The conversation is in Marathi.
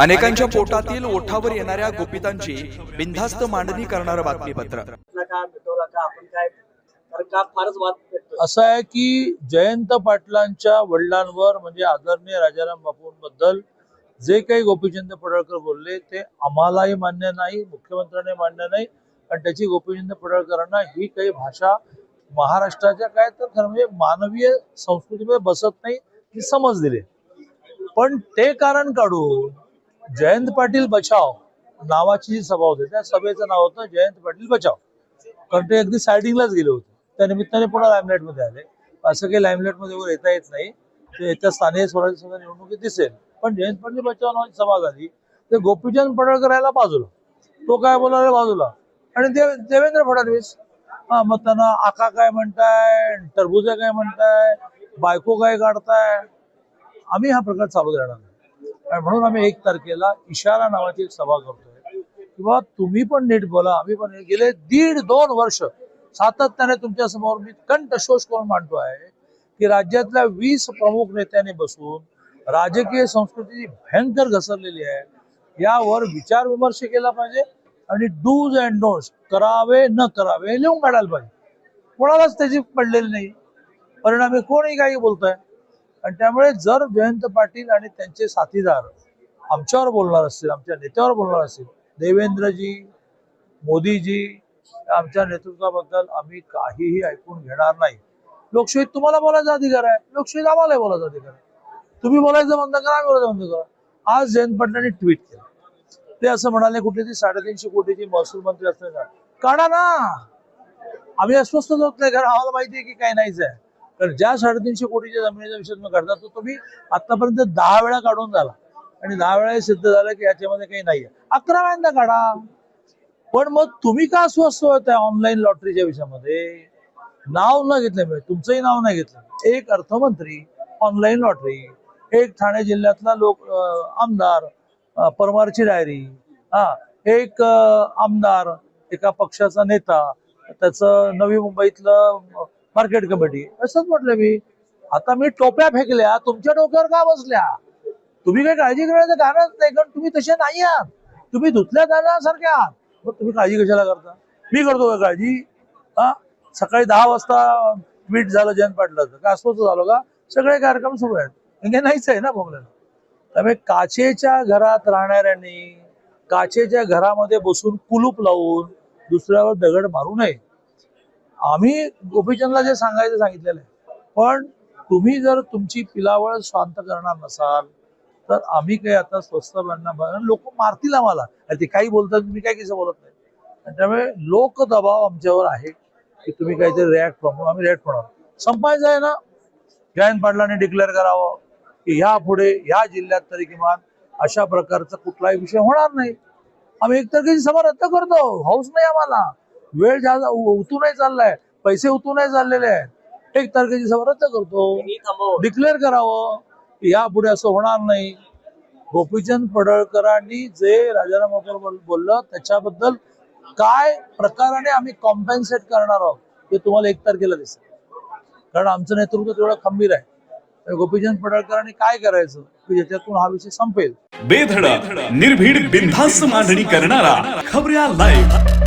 अनेकांच्या पोटातील ओठावर येणाऱ्या गोपितांची बिनधास्त मांडणी करणारं बातमीपत्र. असं आहे की जयंत पाटलांच्या वडिलांवर म्हणजे आदरणीय राजाराम बापूंबद्दल जे काही गोपीचंद पडळकर बोलले ते आम्हालाही मान्य नाही मुख्यमंत्र्यांनी मान्य नाही. आणि त्याची गोपीचंद पडळकरांना ही काही भाषा महाराष्ट्राच्या काय तर खरं म्हणजे मानवीय संस्कृतीमध्ये बसत नाही ही समज दिली. पण ते कारण काढून जयंत पाटील बचाव नावाची जी सभा होती त्या सभेचं नाव होतं जयंत पाटील बचाव. कारण ते अगदी सायडिंगलाच गेले होते. त्या निमित्ताने पुन्हा लाईमलाईटमध्ये आले. असं काही लाईमलाईटमध्ये वगैरे येता येत नाही. ते येत्या स्थानिक स्वराज्य संस्था निवडणुकीत दिसेल. पण जयंत पाटील बचाव नावाची सभा झाली. ते गोपीचंद पडळकर यायला बाजूला. तो काय बोलायला बाजूला? आणि देव देवेंद्र फडणवीस. हा मग त्यांना आका काय म्हणताय टरबुजा काय म्हणताय बायको काय काढताय आम्ही हा प्रकार चालू देणार नाही. म्हणून आम्ही एक तारखेला इशारा नावाची एक सभा करतोय. किंवा तुम्ही पण नीट बोला आम्ही पण गेले दीड दोन वर्ष सातत्याने तुमच्यासमोर मी कंठशोष करून मांडतो आहे की राज्यातल्या वीस प्रमुख नेत्यांनी बसून राजकीय संस्कृती भयंकर घसरलेली आहे. यावर विचार विमर्श केला पाहिजे आणि डूज अँड डोंट्स करावे न करावे लिहून काढायला पाहिजे. कोणालाच त्याची पडलेली नाही. परिणामी कोणी काही बोलतोय. आणि त्यामुळे जर जयंत पाटील आणि त्यांचे साथीदार आमच्यावर बोलणार असतील आमच्या नेत्यावर बोलणार असतील देवेंद्रजी मोदीजी आमच्या नेतृत्वाबद्दल आम्ही काहीही ऐकून घेणार नाही. लोकशाहीत तुम्हाला बोलायचा अधिकार आहे. लोकशाहीत आम्हालाही बोलायचा अधिकार आहे. तुम्ही बोलायचं बंद करा आम्ही बोलायचं बंद करा. आज जयंत पाटलांनी ट्विट केलं. ते असं म्हणाले कुठली ती साडेतीनशे कोटीची महसूल मंत्री असताना. काढा ना! आम्ही अस्वस्थ होत नाही कारण आम्हाला माहिती आहे की काही नाहीच आहे. तर ज्या साडेतीनशे कोटीच्या जमिनीचा विषय तुम्ही काढता तो तुम्ही आतापर्यंत दहा वेळा काढून झाला. आणि दहा वेळा सिद्ध झालं की याच्यामध्ये काही नाहीये. अकरा वेळांदा काढा. पण मग तुम्ही का अस्वस्थ होत आहे ऑनलाईन लॉटरीच्या विषयामध्ये? नाव न घेतलं म्हणजे तुमचंही नाव नाही घेतलं. एक अर्थमंत्री ऑनलाईन लॉटरी. एक ठाणे जिल्ह्यातला लोक आमदार परमारची डायरी. हा एक आमदार एका पक्षाचा नेता. त्याचं नवी मुंबईतलं मार्केट कमिटी. असंच म्हटलं मी. आता मी टोप्या फेकल्या तुमच्या डोक्यावर का बसल्या? तुम्ही काही काळजी करायचं कारणच नाही कारण तुम्ही तसे नाही आहात. तुम्ही धुतल्या जाण्यासारखे आहात. मग तुम्ही काळजी कशाला करता? मी करतो का काळजी? हा? सकाळी दहा वाजता ट्विट झालं जयंत पाटलाचं का अस्वस्थ झालो का? सगळे कार्यक्रम सुरू आहेत. म्हणजे नाहीच आहे ना बोंबल्याला त्यामुळे काचेच्या घरात राहणाऱ्यांनी काचेच्या घरामध्ये बसून कुलूप लावून दुसऱ्यावर दगड मारू नये. आम्ही गोपीचंदला जे सांगायचं सांगितलेलं आहे. पण तुम्ही जर तुमची पिलावळ शांत करणार नसाल तर आम्ही काही आता स्वस्त बनणार लोक मारतील आम्हाला. ते काही बोलतात तुम्ही काय कसं बोलत नाही. त्यामुळे लोक दबाव आमच्यावर आहे की तुम्ही काहीतरी रिॲक्ट म्हणून आम्ही रिॲक्ट होणार. संपायचं आहे ना? जयंत पाटलांनी डिक्लेअर करावं की ह्या पुढे ह्या जिल्ह्यात तरी किमान अशा प्रकारचा कुठलाही विषय होणार नाही. आम्ही एकतर्फी सभा रद्द करतो. हौस नाही आम्हाला. वेळ जास्त उतूनही चाललाय. पैसे उतूनही चाललेले आहेत. एक तारखेची सभा रद्द करतो. डिक्लेअर करावं. की यापुढे असं होणार नाही. गोपीचंद पडळकरांनी जे राजाराम बोललं त्याच्याबद्दल काय प्रकाराने आम्ही कॉम्पेन्सेट करणार आहोत हे तुम्हाला एक तारखेला दिसेल. कारण आमचं नेतृत्व तेवढं खंबीर आहे. तर गोपीचंद पडळकरांनी काय करायचं? की ज्याच्यातून हा विषय संपेल. बेधडक निर्भीड बिनधास्त मांडणी करणारा खबऱ्या लाईव्ह